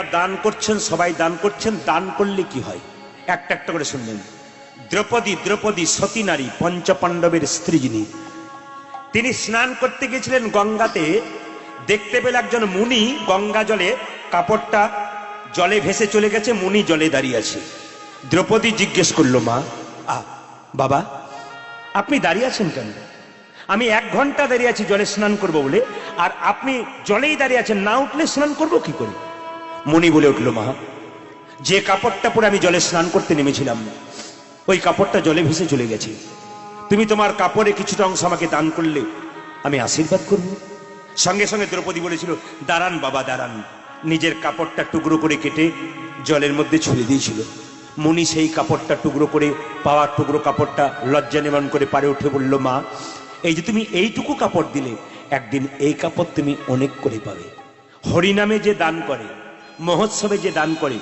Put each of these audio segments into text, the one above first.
দান করছেন, সবাই দান করছেন, দান করলে কি হয়? একটা একটা করে শুনলেন। দ্রৌপদী দ্রৌপদী সতী নারী, পঞ্চপাণ্ডবের স্ত্রী যিনি, তিনি স্নান করতে গেছিলেন গঙ্গাতে, দেখতে পেলে একজন মুনি গঙ্গা জলে, কাপড়টা জলে ভেসে চলে গেছে, মুনি জলে দাঁড়িয়ে আছে। দ্রৌপদী জিজ্ঞেস করল, মা, আ, বাবা, আপনি দাঁড়িয়ে আছেন কেন? আমি এক ঘণ্টা দাঁড়িয়ে আছি, জলে স্নান করব বলে। আর আপনি জলেই দাঁড়িয়ে আছেন, না উঠলে স্নান করব কি করে? মণি বলে উঠল, মা, যে কাপড়টা পরে আমি জলে স্নান করতে নেমেছিলাম, ওই কাপড়টা জলে ভেসে চলে গেছে। তুমি তোমার কাপড়ে কিছুটা অংশ আমাকে দান করলে, আমি আশীর্বাদ করব। সঙ্গে সঙ্গে দ্রৌপদী বলেছিল, দাঁড়ান বাবা, দাঁড়ান। নিজের কাপড়টা টুকরো করে কেটে জলের মধ্যে ছুঁড়ে দিয়েছিল। মনি সেই কাপড়টা টুকরো করে, পাওয়ার টুকরো কাপড়টা লজ্জা নিবারণ করে পারে উঠে বলল, মা, এই যে তুমি এইটুকু কাপড় দিলে, একদিন এই কাপড় তুমি অনেক করে পাবে। হরিনামে যে দান করে মহোৎসবে যে দান করে,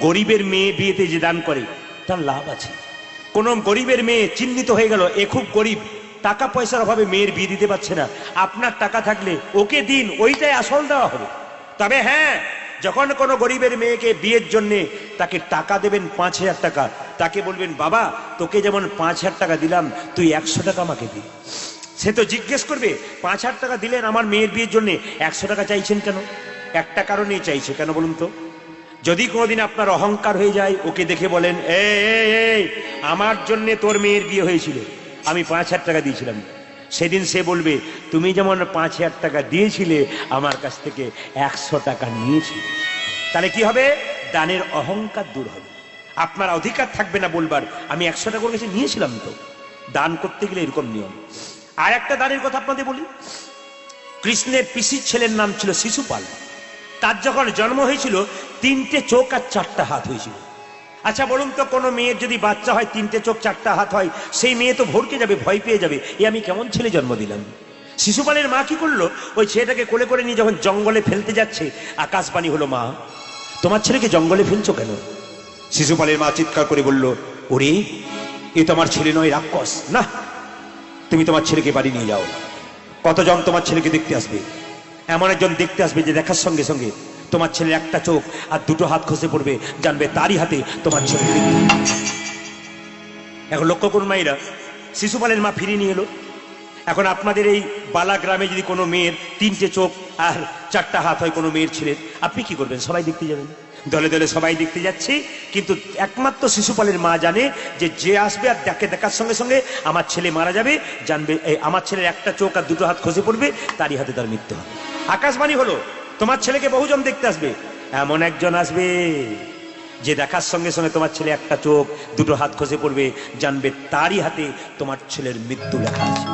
গরিবের মেয়ে বিয়েতে যে দান করে, তার লাভ আছে। কোন গরিবের মেয়ে চিহ্নিত হয়ে গেল, এ খুব গরিব টাকা পয়সার অভাবে মেয়ের বিয়ে দিতে পারছে না, আপনার টাকা থাকলে ওকে দিন, ওইটাই আসল দেওয়া হবে। তবে হ্যাঁ যখন কোনো গরিবের মেয়েকে বিয়ের জন্য তাকে টাকা দেবেন পাঁচ হাজার টাকা, তাকে বলবেন, বাবা, তোকে যেমন পাঁচ হাজার টাকা দিলাম, তুই একশো টাকা আমাকে দি। সে তো জিজ্ঞেস করবে, পাঁচ হাজার টাকা দিলেন আমার মেয়ের বিয়ের জন্য, একশো টাকা চাইছেন কেন? একটা কারণেই চাইছে, কেন বলুন তো? যদি কোনোদিন আপনার অহংকার হয়ে যায়, ওকে দেখে বলেন, এ আমার জন্য তোর মেয়ের বিয়ে হয়েছিল, আমি পাঁচ হাজার টাকা দিয়েছিলাম। সেদিন সে বলবে, তুমি যেমন পাঁচ হাজার টাকা দিয়েছিলে, আমার কাছ থেকে একশো টাকা নিয়েছিলে। তাহলে কি হবে? দানের অহংকার দূর হবে। আপনার অধিকার থাকবে না বলবার, আমি একশো টাকা কাছে নিয়েছিলাম তো। দান করতে গেলে এরকম নিয়ম। আর একটা দানের কথা আপনাদের বলি। কৃষ্ণের পিসির ছেলের নাম ছিল শিশুপাল। তার যখন জন্ম হয়েছিল, তিনটে চোখ আর চারটা হাত হয়েছিল। আচ্ছা বলুন তো, কোনো মেয়ের যদি বাচ্চা হয়, তিনটে চোখ, চারটা হাত হয়, সেই মেয়ে তো ভরকে যাবে, ভয় পেয়ে যাবে, এ আমি কেমন ছেলে জন্ম দিলাম? শিশুপালের মা কি করল? ওই ছেলেটাকে কোলে করে নিয়ে যখন জঙ্গলে ফেলতে যাচ্ছে, আকাশবাণী হলো, মা, তোমার ছেলেকে জঙ্গলে ফেলছো কেন? শিশুপালের মা চিৎকার করে বলল, ওরে, এ তো আমার ছেলে নয়, রাক্ষস। না, তুমি তোমার ছেলেকে বাড়ি নিয়ে যাও। কতজন তোমার ছেলেকে দেখতে আসবে? এমন একজন দেখতে আসবে যে দেখার সঙ্গে সঙ্গে তোমার ছেলের একটা চোখ আর দুটো হাত খসে পড়বে, জানবে তারই হাতে তোমার ছেলে। এখন লক্ষ্য করুন মায়েরা শিশুপালের মা ফিরিয়ে নিয়ে এলো। এখন আপনাদের এই বালা গ্রামে যদি কোনো মেয়ের তিনটে চোখ আর চারটা হাত হয় কোনো মেয়ের ছেলের, আপনি কি করবেন? সবাই দেখতে যাবেন। দলে দলে সবাই দেখতে যাচ্ছে, কিন্তু একমাত্র শিশুপালের মা জানে যে যে আসবে আর দেখে দেখার সঙ্গে সঙ্গে আমার ছেলে মারা যাবে, জানবে আমার ছেলের একটা চোখ আর দুটো হাত খসে পড়বে, তারই হাতে তার মৃত্যু হবে। আকাশবাণী হলো, তোমার ছেলেকে বহুজন দেখতে আসবে। এমন একজন আসবে, যে দেখার সঙ্গে সঙ্গে তোমার ছেলে একটা চোখ, দুটো হাত খসে পড়বে, জানবে তারই হাতে তোমার ছেলের মৃত্যু লেখা আছে।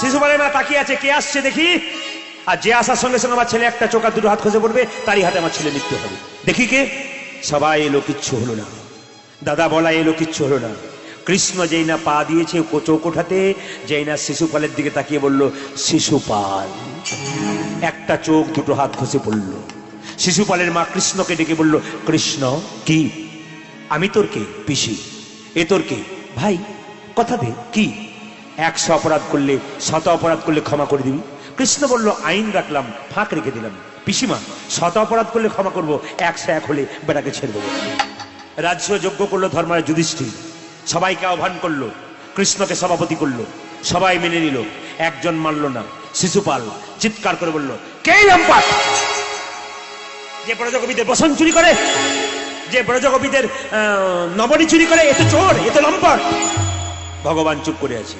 শিশুপালের মা, তাকিয়ে আছে, কে আসছে দেখি? আর যে আসার সঙ্গে সঙ্গে আমার ছেলে একটা চোখ আর দুটো হাত খসে পড়বে, তারই হাতে আমার ছেলে মৃত্যু হবে। দেখি কে? সবাই এলো, কিচ্ছু হলো না। দাদা বলা, এলো, কিচ্ছু হলো না। কৃষ্ণ যেই না পা দিয়েছে চৌকোঠাতে, যেই না শিশুপালের দিকে তাকিয়ে বলল, শিশুপাল। একটা চোখ, দুটো হাত খসে পড়ল। শিশুপালের মা কৃষ্ণকে ডেকে বলল, কৃষ্ণ, কি? আমি তোর কে? পিসি। এ তোর কে? ভাই, কথা দে, কি? একশো অপরাধ করলে, শত অপরাধ করলে ক্ষমা করে দিবি? কৃষ্ণ বলল, আইন রাখলাম, ফাঁক রেখে দিলাম। পিসিমা, শত অপরাধ করলে ক্ষমা করব, একশো এক হলে বেটাকে ছেড়ে দেবো। রাজ্য যোগ্য করল ধর্মের যুধিষ্ঠির। সবাইকে আহ্বান করল, কৃষ্ণকে সভাপতি করল, সবাই মেনে নিল, একজন মানল না। শিশুপাল চিৎকার করে বলল, কে লম্পাট যে ব্রজকবিদের বসন চুরি করে, যে ব্রজকবিদের নবনী চুরি করে, এ চোর, এ তো লম্পট ভগবান চুপ করে আছে।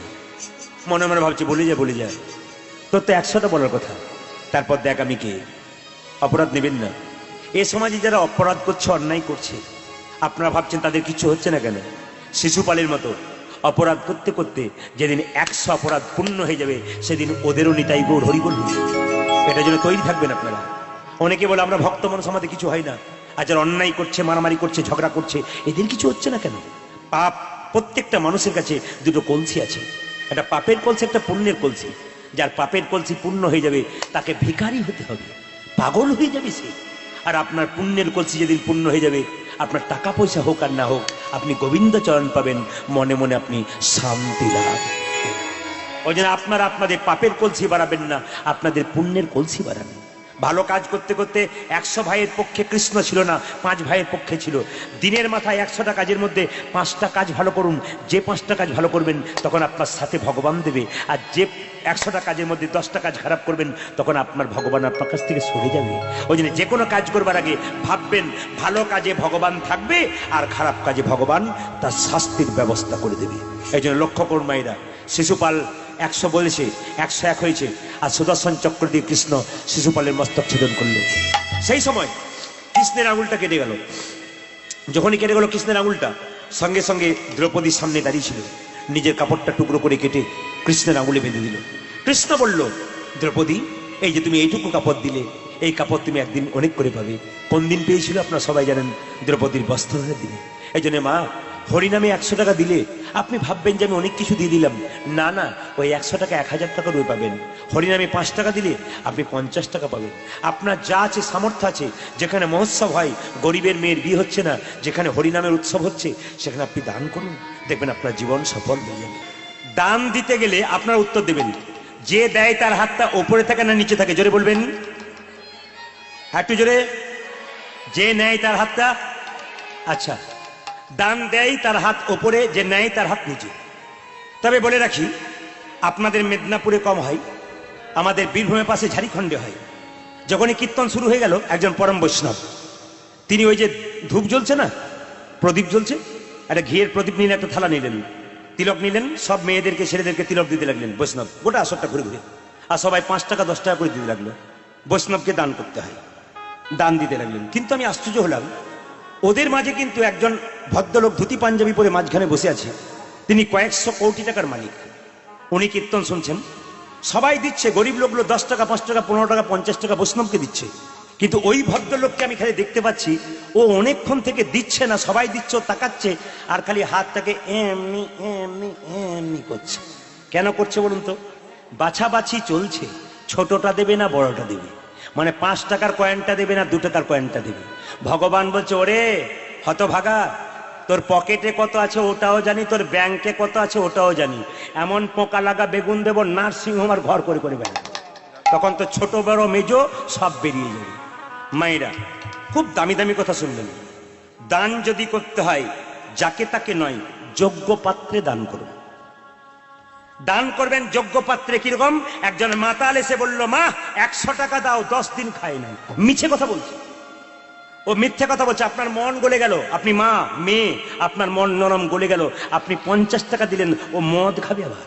মনে মনে ভাবছে, বলে যায় বলে যায় তোর তো একশোটা বলার কথা। তারপর দেখ আমি কে। অপরাধ নেবেন না। এ সমাজে যারা অপরাধ করছে, অন্যায় করছে, আপনারা ভাবছেন তাদের কিছু হচ্ছে না কেন? শিশুপালের মতো। অপরাধ করতে করতে যেদিন একশো অপরাধ পূর্ণ হয়ে যাবে, সেদিন ওদেরও নিতাই গৌর হরি বলবে এটার জন্য তৈরি থাকবেন আপনারা। অনেকে বলে, আমরা ভক্ত মানুষ, আমাদের কিছু হয় না। আর যারা অন্যায় করছে, মারামারি করছে, ঝগড়া করছে, এদের কিছু হচ্ছে না কেন? পাপ প্রত্যেকটা মানুষের কাছে দুটো কলসি আছে। একটা পাপের কলসি, একটা পুণ্যের কলসি। যার পাপের কলসি পূর্ণ হয়ে যাবে, তাকে ভিখারি হতে হবে। পাগল হয়ে যাবে সে। আর আপনার পুণ্যের কলসি যেদিন পূর্ণ হয়ে যাবে আপনার টাকা পয়সা হোক আর না হোক, আপনি গোবিন্দ চরণ পাবেন, মনে মনে আপনি শান্তি লাভ। ওই জন্য আপনারা আপনাদের পাপের কলসি বাড়াবেন না, আপনাদের পুণ্যের কলসি বাড়াবেন ভালো কাজ করতে করতে একশো ভাইয়ের পক্ষে কৃষ্ণ ছিল না, পাঁচ ভাইয়ের পক্ষে ছিল। দিনের মাথায় একশোটা কাজের মধ্যে পাঁচটা কাজ ভালো করুন, যে পাঁচটা কাজ ভালো করবেন তখন আপনার সাথে ভগবান দেবে। আর যে একশোটা কাজের মধ্যে দশটা কাজ খারাপ করবেন তখন আপনার ভগবান আপনার কাছ থেকে সরে যাবে। ওই জন্য যে কোনো কাজ করবার আগে ভাববেন, ভালো কাজে ভগবান থাকবে আর খারাপ কাজে ভগবান তার শাস্তির ব্যবস্থা করে দেবে। এই জন্য লক্ষ্য করুন মায়েরা, শিশুপাল একশো বলেছে, একশো এক হয়েছে। আর সুদর্শন চক্র দিয়ে কৃষ্ণ শিশুপালের মস্তক ছেদন করল। সেই সময় কৃষ্ণের আঙুলটা কেটে গেল। যখনই কেটে গেল কৃষ্ণের আঙুলটা, সঙ্গে সঙ্গে দ্রৌপদীর সামনে দাঁড়িয়েছিল নিজের কাপড়টা টুকরো করে কেটে কৃষ্ণের আঙুলে বেঁধে দিল। কৃষ্ণ বলল, দ্রৌপদী, এই যে তুমি এইটুকু কাপড় দিলে, এই কাপড় তুমি একদিন অনেক করে পাবে। কোন দিন পেয়েছিল আপনারা সবাই জানেন দ্রৌপদীর বস্ত্রের দিনে? এই জন্য মা হরিনামে একশো টাকা দিলে আপনি ভাববেন যে আমি অনেক কিছু দিয়ে দিলাম। না না, ওই একশো টাকা এক হাজার টাকা রয়ে পাবেন। হরিনামে পাঁচ টাকা দিলে আপনি পঞ্চাশ টাকা পাবেন। আপনার যা আছে, সামর্থ্য আছে, যেখানে মহোৎসব হয়, গরিবের মেয়ের বিয়ে হচ্ছে না, যেখানে হরিনামের উৎসব হচ্ছে, সেখানে আপনি দান করুন। দেখবেন আপনার জীবন সফল হয়ে যাবে। দান দিতে গেলে আপনার উত্তর দেবেন। যে দেয় তার হাতটা ওপরে থাকে না নিচে থাকে, জোরে বলবেন। একটু জোরে। যে নেয় তার হাতটা আচ্ছা। দান দেয় তার হাত ওপরে, যে নেয় তার হাত নিচে। তবে বলে রাখি, আপনাদের মেদিনীপুরে কম হয়, আমাদের বীরভূমের পাশে ঝাড়িখণ্ডে হয়। যখনই কীর্তন শুরু হয়ে গেল, একজন পরম বৈষ্ণব। তিনি ওই যে ধূপ জ্বলছে না, প্রদীপ জ্বলছে, একটা ঘিয়ের প্রদীপ নিলেন, একটা থালা নিলেন। তিলক নিলেন, সব মেয়েদেরকে, ছেলেদেরকে তিলক দিতে লাগলেন। বৈষ্ণব, গোটা আসরটা ঘুরে ঘুরে। আর সবাই পাঁচ টাকা, দশ টাকা করে দিতে লাগল। বৈষ্ণবকে দান করতে হয়, দান দিতে লাগলেন। কিন্তু আমি আশ্চর্য হলাম ওদের মাঝে কিন্তু একজন ভদ্রলোক ধুতি পাঞ্জাবি পরে মাঝখানে বসে আছে। তিনি কয়েকশো কোটি টাকার মালিক। উনি কীর্তন শুনছেন। সবাই দিচ্ছে, গরিব লোকগুলো দশ টাকা, পাঁচ টাকা, পনেরো টাকা, পঞ্চাশ টাকা বৈষ্ণবকে দিচ্ছে। কিন্তু ওই ভদ্রলোককে আমি খালি দেখতে পাচ্ছি, ও অনেকক্ষণ থেকে দিচ্ছে না, সবাই দিচ্ছে, ও তাকাচ্ছে, আর খালি হাতটাকে এমনি এমনি এমনি করছে। কেন করছে বলুন তো? বাছাবাছি চলছে। ছোটটা দেবে না, বড়টা দেবে। মানে পাঁচ টাকার কয়েনটা দেবে না দু টাকার কয়েনটা দেবে। ভগবান বলছে, ওরে হতভাগা, তোর পকেটে কত আছে ওটাও জানি, তোর ব্যাংকে কত আছে ওটাও জানি। এমন পোকা লাগা বেগুন দেব, নার্সিং হোম আর ঘর করে করে বেড়াবো। তখন তো ছোট, বড়, মেজো সব বেরিয়ে যাবে। মায়েরা, খুব দামি দামি কথা শুনবেন। দান যদি করতে হয়, যাকে তাকে নয়, যোগ্য পাত্রে দান করুন। দান করবেন যোগ্য পাত্রে কীরকম? একজন মাতাল এসে বলল, মা, একশো টাকা দাও, দশ দিন খাই নাই। মিছে কথা বলছে। ও মিথ্যে কথা বলছে, আপনার মন গলে গেল। আপনি মা, মেয়ে, আপনার মন নরম গলে গেল। আপনি পঞ্চাশ টাকা দিলেন, ও মদ খাবে আবার।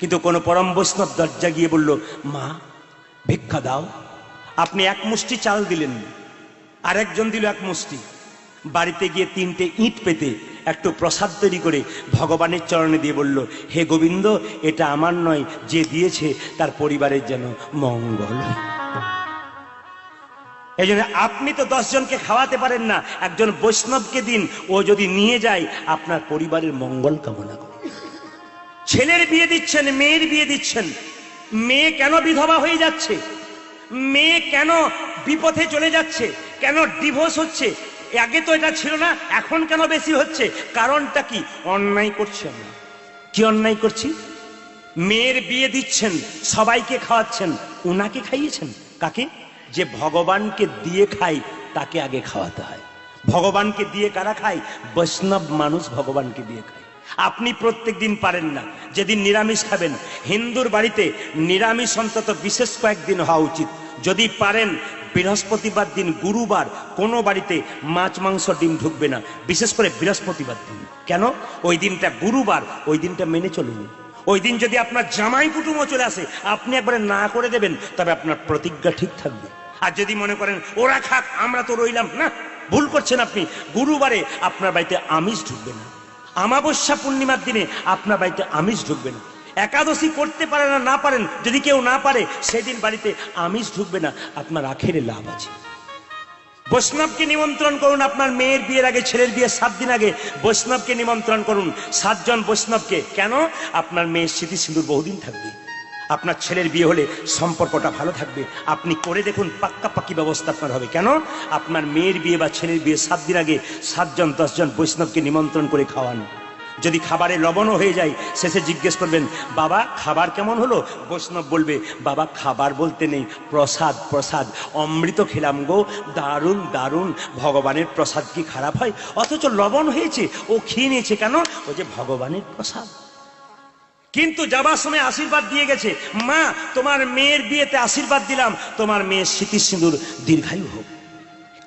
কিন্তু কোনো পরম বৈষ্ণব দরজা গিয়ে বলল, মা, ভিক্ষা দাও। আপনি এক মুষ্টি চাল দিলেন, আরেকজন দিল এক মুষ্টি। বাড়িতে গিয়ে তিনটে ইট পেতে একটু প্রসাদ তৈরি করে ভগবানের চরণে দিয়ে বলল, হে গোবিন্দ, এটা আমার নয়, যে দিয়েছে তার পরিবারের যেন মঙ্গল এই জন্য আপনি তো দশজনকে খাওয়াতে পারেন না, একজন বৈষ্ণবকে দিন, ও যদি নিয়ে যায়, আপনার পরিবারের মঙ্গল কামনা করে। ছেলের বিয়ে দিচ্ছেন, মেয়ের বিয়ে দিচ্ছেন, মেয়ে কেন বিধবা হয়ে যাচ্ছে? মেয়ে কেন বিপথে চলে যাচ্ছে? কেন ডিভোর্স হচ্ছে? আগে তো এটা ছিল না, এখন কেন বেশি হচ্ছে? কারণটা কি? অন্যায় করছি আমরা। কি অন্যায় করছি? মেয়ের বিয়ে দিচ্ছেন, সবাইকে খাওয়াচ্ছেন, উনাকে খাইয়েছেন? কাকে? যে ভগবানকে দিয়ে খায়, তাকে আগে খাওয়াতে হয়। ভগবানকে দিয়ে কারা খায়? বৈষ্ণব মানুষ ভগবানকে দিয়ে খায়। আপনি প্রত্যেক দিন পারেন না, যেদিন নিরামিষ খাবেন। হিন্দুর বাড়িতে নিরামিষ অন্তত বিশেষ কয়েকদিন হওয়া উচিত। যদি পারেন বৃহস্পতিবার দিন গুরুবার কোনো বাড়িতে মাছ, মাংস, ডিম ঢুকবে না। বিশেষ করে বৃহস্পতিবার দিন। কেন? ওই দিনটা গুরুবার, ওই দিনটা মেনে চলুন। ওই দিন যদি আপনার জামাই কুটুমও চলে আসে, আপনি একবারে না করে দেবেন, তবে আপনার প্রতিজ্ঞা ঠিক থাকবে। আর যদি মনে করেন, ওরা খাক, আমরা তো রইলাম। না, ভুল করছেন আপনি। গুরুবারে আপনার বাড়িতে আমিষ ঢুকবে না। আমাবস্যা পূর্ণিমার দিনে আপনার বাড়িতে আমিষ ঢুকবে না। একাদশী করতে পারে না না পারেন, যদি কেউ না পারে, সেদিন বাড়িতে আমিষ ঢুকবে না, আপনার আখেরে লাভ আছে। বৈষ্ণবকে নিমন্ত্রণ করুন, আপনার মেয়ের বিয়ের আগে, ছেলের বিয়ের সাত দিন আগে, বৈষ্ণবকে নিমন্ত্রণ করুন। সাতজন বৈষ্ণবকে, কেন? আপনার মেয়ের স্মৃতি সিঁদুর বহুদিন থাকবে। আপনার ছেলের বিয়ে হলে সম্পর্কটা ভালো থাকবে। আপনি করে দেখুন, পাক্কা পাক্কি ব্যবস্থা আপনার হবে। কেন? আপনার মেয়ের বিয়ে বা ছেলের বিয়ে সাত দিন আগে, সাতজন, দশজন বৈষ্ণবকে নিমন্ত্রণ করে খাওয়ান। যদি খাবারে লবণও হয়ে যায়, শেষে জিজ্ঞেস করবেন, বাবা, খাবার কেমন হলো? বৈষ্ণব বলবে, বাবা, খাবার বলতে নেই, প্রসাদ প্রসাদ, অমৃত খেলাম গো, দারুণ দারুণ, ভগবানের প্রসাদ কি খারাপ হয়? অথচ লবণ হয়েছে, ও খেয়ে নিয়েছে কেন? ও যে ভগবানের প্রসাদ। কিন্তু যাবার সময় আশীর্বাদ দিয়ে গেছে, মা, তোমার মেয়ের বিয়েতে আশীর্বাদ দিলাম, তোমার মেয়ের স্মৃতি সিঁদুর দীর্ঘায়ু হোক।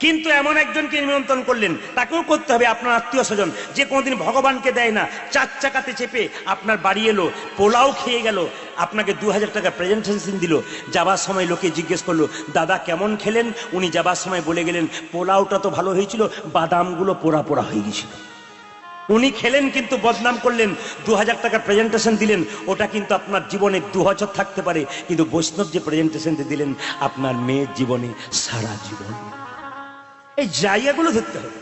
কিন্তু এমন একজনকে নিমন্ত্রণ করলেন, তাকেও করতে হবে আপনার আত্মীয় স্বজন। যে কোনোদিন ভগবানকে দেয় না, চার চাকাতে চেপে আপনার বাড়ি এলো, পোলাও খেয়ে গেল, আপনাকে দু হাজার টাকা প্রেজেন্টেশন দিল। যাবার সময় লোকে জিজ্ঞেস করল, দাদা, কেমন খেলেন? উনি যাবার সময় বলে গেলেন, পোলাওটা তো ভালো হয়েছিল, বাদামগুলো পোড়া পোড়া হয়ে গেছিল। উনি খেলেন কিন্তু বদনাম করলেন, দু হাজার টাকার প্রেজেন্টেশন দিলেন, ওটা কিন্তু আপনার জীবনে দু থাকতে পারে, কিন্তু বৈষ্ণব যে প্রেজেন্টেশন দিলেন, আপনার মেয়ের জীবনে সারা জীবন। এই জায়গাগুলো ধরতে হবে।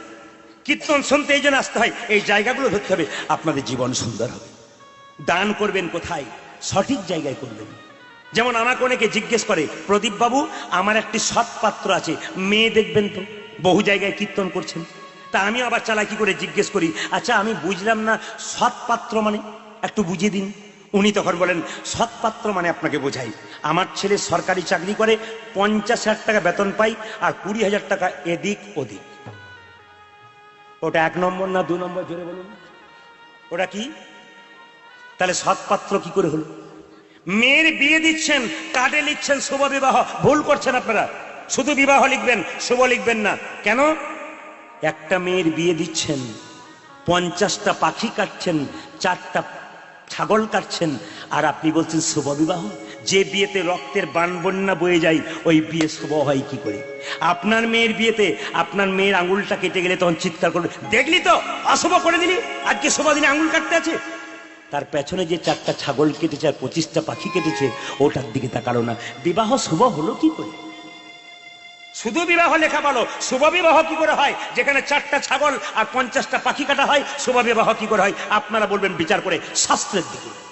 কীর্তন শুনতে এই জন্য আসতে হয়, এই জায়গাগুলো ধরতে হবে, আপনাদের জীবন সুন্দর হবে। দান করবেন কোথায়? সঠিক জায়গায় করবেন। যেমন আমাকে অনেকে জিজ্ঞেস করে প্রদীপ বাবু আমার একটি সৎ পাত্র আছে, মেয়ে দেখবেন তো, বহু জায়গায় কীর্তন করছেন। তা আমি আবার চালাকি করে জিজ্ঞেস করি আচ্ছা আমি বুঝলাম না, সৎ পাত্র মানে একটু বুঝিয়ে দিন। উনি তখন বলেন, সৎপাত্র মানে আপনাকে বোঝাই। আমার ছেলে সরকারি চাকরি করে, পঞ্চাশ হাজার টাকা বেতন পাই আর কুড়ি হাজার টাকা এদিক ওদিক। ওটা এক নম্বর না দু নম্বর, জোরে বলুন। ওটা কি? তাহলে সৎপাত্র কি করে হলো? মেয়ের বিয়ে দিচ্ছেন, কার্ডে লিখছেন শুভ বিবাহ। ভুল করছেন আপনারা। শুধু বিবাহ লিখবেন, শুভ লিখবেন না। কেন? একটা মেয়ের বিয়ে দিচ্ছেন, পঞ্চাশটা পাখি কাটছেন, চারটা ছাগল কাটছেন, আর আপনি বলছেন শুভ বিবাহ যে বিয়েতে রক্তের বান বন্যা বয়ে যায়, ওই বিয়ে শুভ হয় কি করে? আপনার মেয়ের বিয়েতে আপনার মেয়ের আঙুলটা কেটে গেলে তখন চিৎকার করবে, দেখলি তো, অশুভ করে দিলি, আজকে শুভ দিনে আঙুল কাটতে আছে। তার পেছনে যে চারটা ছাগল কেটেছে আর পঁচিশটা পাখি কেটেছে, ওটার দিকে তাকালো না। বিবাহ শুভ হলো কি করে? শুধু বিবাহ লেখা বলো। শুভ বিবাহ কি করে হয়? যেখানে চারটা ছাগল আর পঞ্চাশটা পাখি কাটা হয় শুভ বিবাহ কি করে হয়? আপনারা বলবেন বিচার করে শাস্ত্রের দিকে।